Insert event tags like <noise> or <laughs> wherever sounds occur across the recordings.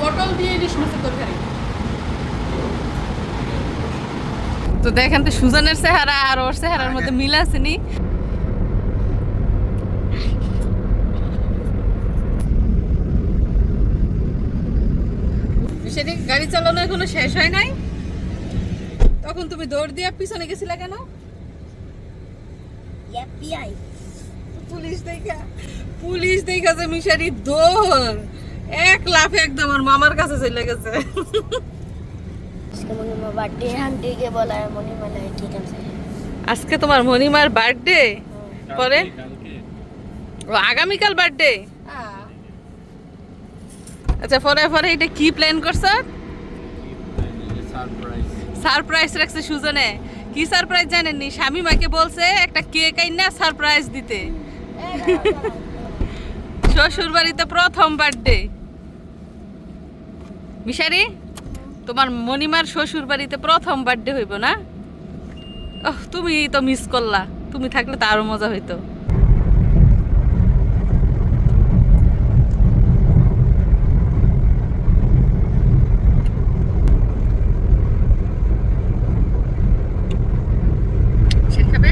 পটল দিয়ে ইলিশ মাছের তরকারি। তো দেখেন তো সুজনের চেহারা আর ওর চেহারার মধ্যে মিল আছে নি। সেটি গাড়ি চালানো এখনও শেষ হয় নাই। তখন তুমি দৌড় দিয়ে পিছনে গেছিলা কেন? পুলিশ দেখা পুলিশ দেখা যে মিশারি দৌড়। এক লাফে একদম আমার মামার কাছে চলে গেছে। আজকে তোমার মনিমার বার্থডে পরে? ও আগামীকাল বার্থডে আচ্ছা পরে পরে এটা কি প্ল্যান করছ? সারপ্রাইজ রাখছে সুজনে। কি সারপ্রাইজ জানেননি? স্বামী মাকে বলছে একটা কেক আইন না সারপ্রাইজ দিতে শ্বশুর বাড়িতে প্রথম বার্থডে মিশারি, তোমার মনিমার শ্বশুর বাড়িতে প্রথম বার্থডে হইব না? তুমি তো মিস করলা। তুমি থাকলে তো আরও মজা হইতো সেন খাবে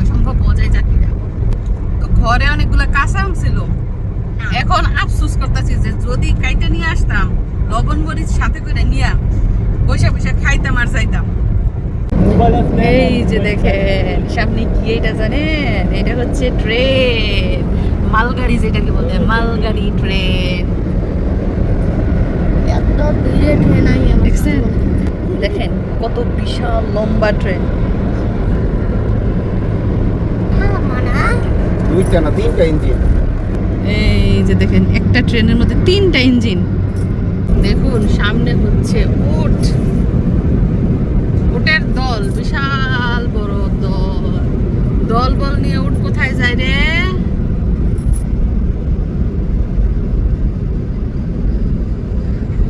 অসম্ভব মজাই চাটনিটা তো ঘরে অনেকগুলো কাঁচা আম ছিল এখন আফসোস করতেছি যে যদি কাইটা নিয়ে আসতাম লবণ মরিচ সাথে করে নিয়ে বসে বসে খাইতাম আর যাইতাম। এই যে দেখেন সামনে কি এটা জানেন? এটা হচ্ছে ট্রেন মালগাড়ি যেটাকে বলে মালগাড়ি ট্রেন। দেখেন কত বিশাল লম্বা ট্রেন। হ্যাঁ দুইটা না তিনটা ইঞ্জিন? এই যে দেখেন একটা ট্রেনের মধ্যে তিনটা ইঞ্জিন। দেখুন, সামনে হচ্ছে উট। উটের দল, বিশাল বড় দল। দল বল নিয়ে উট কোথায় যায় রে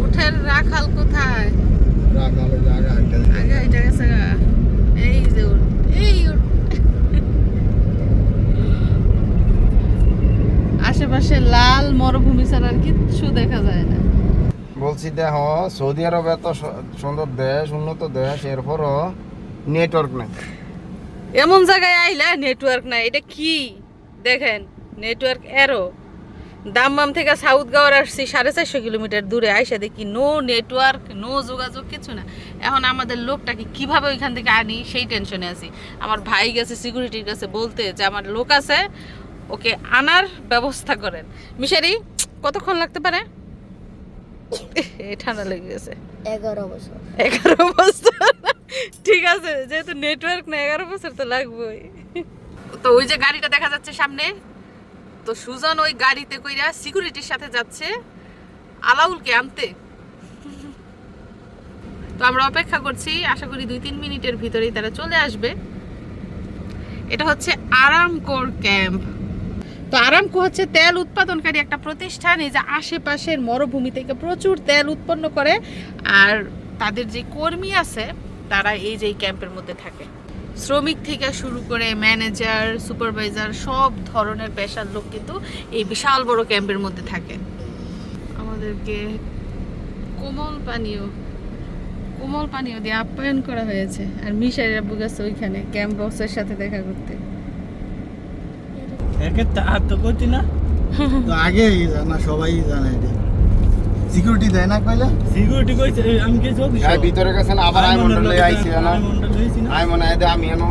উঠের রাখাল কোথায় রাখালো জায়গা হাঁটতে আগে এটা গেছে গা। এই যে উট এই উট আশেপাশে লাল মরুভূমি ছাড়া আর কিচ্ছু দেখা যায় না দেখ সৌদি আরব এত সুন্দর দেশ, উন্নত দেশ, এরপরও নেটওয়ার্ক নাই। এমন জায়গায় আইলা নেটওয়ার্ক নাই। এটা কি? দেখেন নেটওয়ার্ক এরো দাম্মাম থেকে সাউথ গাওয়ার আসছি, সাড়ে চারশো কিলোমিটার দূরে। আইসা দেখি নো নেটওয়ার্ক নো যোগাযোগ, কিছু না। এখন আমাদের লোকটাকে কীভাবে ওইখান থেকে আনি, সেই টেনশনে আছি। আমার ভাই গেছে সিকিউরিটির কাছে বলতে যে, আমার লোক আছে, ওকে আনার ব্যবস্থা করেন। মিশারি, কতক্ষণ লাগতে পারে? ঠান্ডা লেগে গেছে। এগারো বছর। এগারো বছর? ঠিক আছে যেহেতু নেটওয়ার্ক না এগারো বছর তো লাগবেই। তো ওই যে গাড়িটা দেখা যাচ্ছে সামনে তো সুজন ওই গাড়িতে কইরা সিকিউরিটির সাথে যাচ্ছে আলাউলকে আনতে। তো আমরা অপেক্ষা করছি আশা করি দুই তিন মিনিটের ভিতরেই তারা চলে আসবে। এটা হচ্ছে আরামকোর ক্যাম্প। তো আরামকো হচ্ছে তেল উৎপাদনকারী একটা প্রতিষ্ঠান, এই যে আশেপাশের মরুভূমি থেকে প্রচুর তেল উৎপন্ন করে, আর তাদের যে কর্মী আছে, তারা এই যে ক্যাম্পের মধ্যে থাকে। শ্রমিক থেকে শুরু করে ম্যানেজার, সুপারভাইজার, সব ধরনের পেশার লোক কিন্তু এই বিশাল বড় ক্যাম্পের মধ্যে থাকে। আমাদেরকে কোমল পানীয় কোমল পানীয় দিয়ে আপ্যায়ন করা হয়েছে। আর মিশাইরা বুঝেছে ওইখানে, ক্যাম্প বসের সাথে দেখা করতে। একে তা তো করছি না। <laughs> তো আগে জানা সবাই জানে এটা। সিকিউরিটি দেয় না কইলে? সিকিউরিটি কইছে আমি কি চোখ হ্যাঁ ভিতরে গেছেন আবার আই মন্ডল লই আইছি না মন্ডল লইছি না। আই মনে আমি এনো।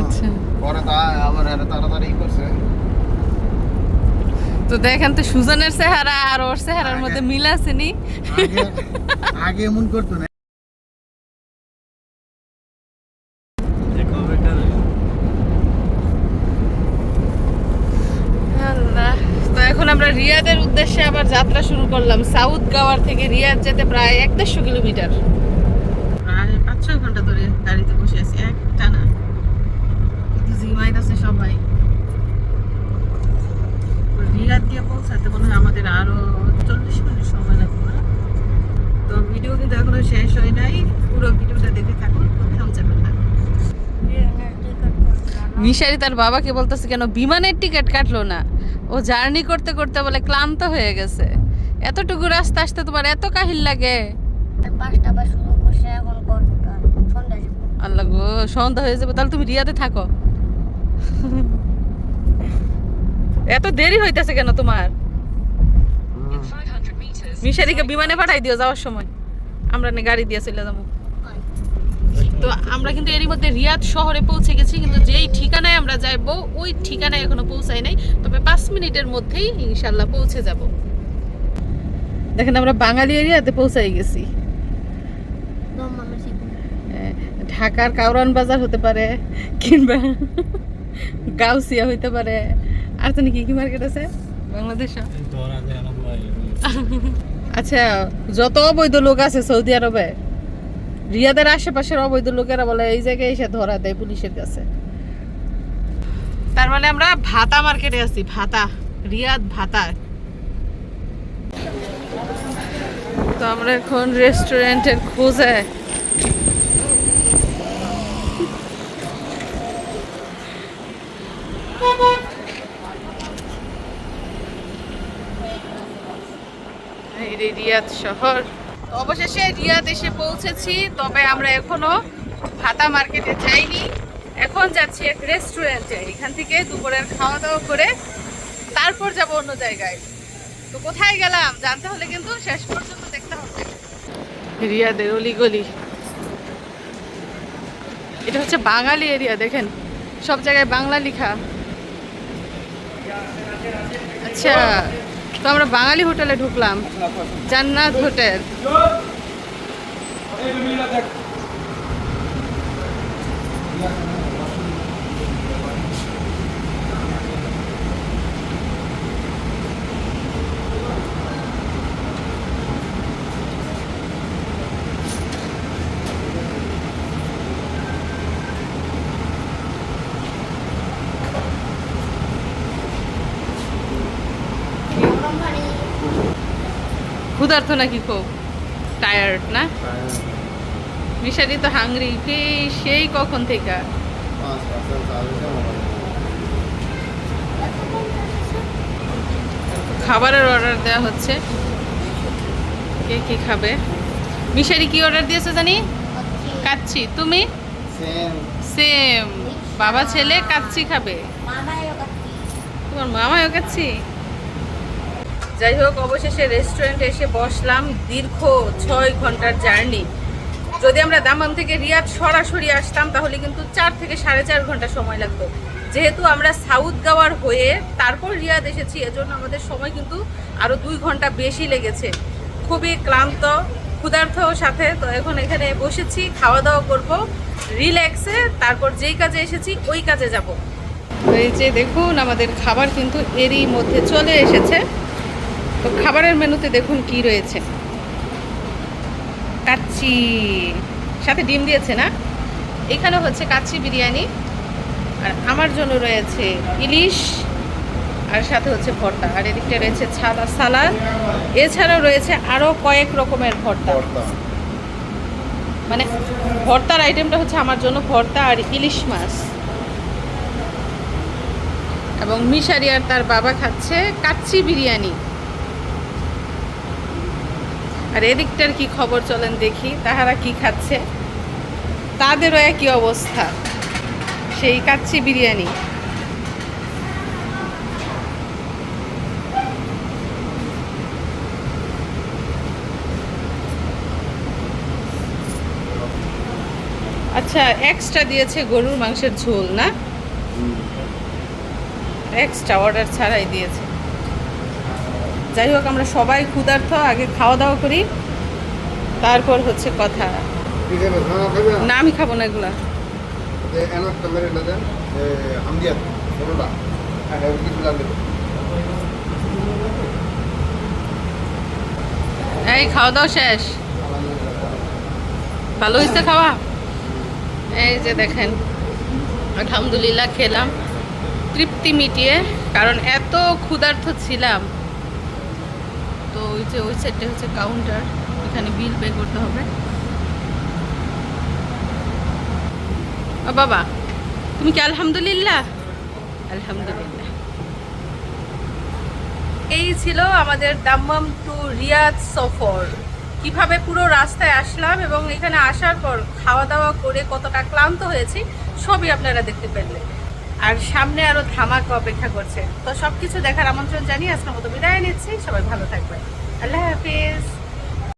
আচ্ছা। পরে তা আবার এর তাড়াতাড়ি করছে। তো দেখেন তো সুজনের চেহারা আর ওর চেহারার মধ্যে মিল আছে নি? আগে আগে এমন করতো না দেখো বেটার আল্লাহ তো এখন আমরা রিয়াদের উদ্দেশ্যে আবার যাত্রা শুরু করলাম। সাউথ গাওয়ার থেকে রিয়াদ যেতে প্রায় এক দেড়শো কিলোমিটার। প্রায় পাঁচ ছয় ঘণ্টা ধরে গাড়িতে বসে আছি এক টানা কিন্তু জিমাইতেছে সবাই। রিয়াদ দিয়ে পৌঁছাতে মনে হয় আমাদের আরও চল্লিশ মিনিট সময় লাগবে না? তো ভিডিও কিন্তু এখনও শেষ হয় নাই। পুরো ভিডিওটা দেখে থাকুন কোথাও যাবেন না। মিশারি তার বাবাকে বলতেছে কেন বিমানের টিকিট কাটলো না? ও জার্নি করতে করতে বলে ক্লান্ত হয়ে গেছে। এতটুকু রাস্তা আসতে তোমার এত কাহিল লাগে? আল্লাহ গো সন্ধ্যা হয়ে যাবে তাহলে তুমি রিয়াতে থাকো। এত দেরি হইতেছে কেন তোমার? মিশারিকে বিমানে পাঠাই দিও যাওয়ার সময়। আমরা না গাড়ি দিয়ে চলে যাব। তো আমরা কিন্তু এরই মধ্যে রিয়াদ শহরে পৌঁছে গেছি কিন্তু যেই ঠিকানায় আমরা যাইবো ওই ঠিকানায় এখনও পৌঁছাই নাই। মিনিটের মধ্যেই ইনশাল্লাহ পৌঁছে যাব। দেখেন আমরা বাঙালি এরিয়াতে পৌঁছাই গেছি। আহ, ঢাকার কাউরান বাজার হতে পারে কিংবা গাউসিয়া হইতে পারে। আর তো কি কি মার্কেট আছে? বাংলাদেশে আচ্ছা যত অবৈধ লোক আছে সৌদি আরবে রিয়াদের আশেপাশের অবৈধ লোকেরা বলে এই জায়গায় এসে ধরা দেয় পুলিশের কাছে। তার মানে আমরা ভাতা মার্কেটে আছি, ভাতা, রিয়াদ ভাতা। তো আমরা এখন রেস্টুরেন্টের খোঁজে। রিয়াদ শহর। অবশেষে রিয়াদ এসে পৌঁছেছি, তবে আমরা এখনও ভাতা মার্কেটে যাইনি। এখন যাচ্ছি এক রেস্টুরেন্টে এখান থেকে দুপুরের খাওয়া দাওয়া করে তারপর যাব অন্য জায়গায়। তো কোথায় গেলাম? জানতে হলে কিন্তু শেষ পর্যন্ত দেখতে হবে। রিয়াদের অলিগলি এটা হচ্ছে বাঙালি এরিয়া দেখেন। সব জায়গায় বাংলা লেখা। আচ্ছা তো আমরা বাঙালি হোটেলে ঢুকলাম। জান্নাত হোটেল। ক্ষুধার্ত নাকি খুব? টায়ার্ড না? মিশারি তো হাংরি সেই কখন থেকে? খাবারের অর্ডার দেওয়া হচ্ছে। কে কি খাবে? মিশারি কি অর্ডার দিয়েছে জানি? কাচ্ছি তুমি? সেম বাবা ছেলে কাচ্ছি খাবে। মামায়ও তোমার মামাও কাচ্ছি যাই হোক, অবশেষে রেস্টুরেন্টে এসে বসলাম দীর্ঘ ছয় ঘণ্টার জার্নি যদি আমরা দামাম থেকে রিয়াদ সরাসরি আসতাম, তাহলে কিন্তু চার থেকে সাড়ে চার ঘণ্টা সময় লাগতো। যেহেতু আমরা সাউথ গাওয়ার হয়ে তারপর রিয়াদ এসেছি, এজন্য আমাদের সময় কিন্তু আরও দুই ঘণ্টা বেশি লেগেছে। খুবই ক্লান্ত ক্ষুধার্থ সাথে। তো এখন এখানে বসেছি খাওয়া দাওয়া করব রিল্যাক্সে তারপর যেই কাজে এসেছি, ওই কাজে যাব। এই যে দেখুন, আমাদের খাবার কিন্তু এরই মধ্যে চলে এসেছে। তো খাবারের মেনুতে দেখুন কি রয়েছে। কাচ্চি। সাথে ডিম দিয়েছে না? এখানে হচ্ছে কাচ্চি বিরিয়ানি। আর আমার জন্য রয়েছে ইলিশ। আর সাথে হচ্ছে ভর্তা। আর এদিকটা রয়েছে ছালা সালাদ। এছাড়াও রয়েছে আরও কয়েক রকমের ভর্তা। মানে ভর্তার আইটেমটা হচ্ছে আমার জন্য ভর্তা আর ইলিশ মাছ। এবং মিশারি আর তার বাবা খাচ্ছে কাচ্চি বিরিয়ানি। আর এদিকটার কি খবর চলেন দেখি তাহারা কি খাচ্ছে? তাদেরও একই অবস্থা। সেই কাচ্চি বিরিয়ানি। আচ্ছা এক্সট্রা দিয়েছে গরুর মাংসের ঝোল না? এক্সট্রা অর্ডার ছাড়াই দিয়েছে। যাই হোক আমরা সবাই ক্ষুধার্থ আগে খাওয়া দাওয়া করি। তারপর হচ্ছে কথা। না আমি খাব না এগুলা। এই খাওয়া দাওয়া শেষ। ভালো হয়েছে খাওয়া? এই যে দেখেন আলহামদুলিল্লাহ খেলাম। তৃপ্তি মিটিয়ে কারণ এত ক্ষুধার্থ ছিলাম। ওই যে ওই সাইডটা হচ্ছে কাউন্টার এখানে বিল পে করতে হবে। বাবা, তুমি কি আলহামদুলিল্লাহ? আলহামদুলিল্লাহ। এই ছিল আমাদের দাম্মাম টু রিয়াদ সফর। কীভাবে পুরো রাস্তায় আসলাম এবং এখানে আসার পর খাওয়া দাওয়া করে কতটা ক্লান্ত হয়েছি, সবই আপনারা দেখতে পেলেন আর সামনে আরও ধামাকা অপেক্ষা করছে। তো সবকিছু দেখার আমন্ত্রণ জানিয়ে আজকের মতো বিদায় নিচ্ছি। সবাই ভালো থাকবেন। আল্লাহ হাফিজ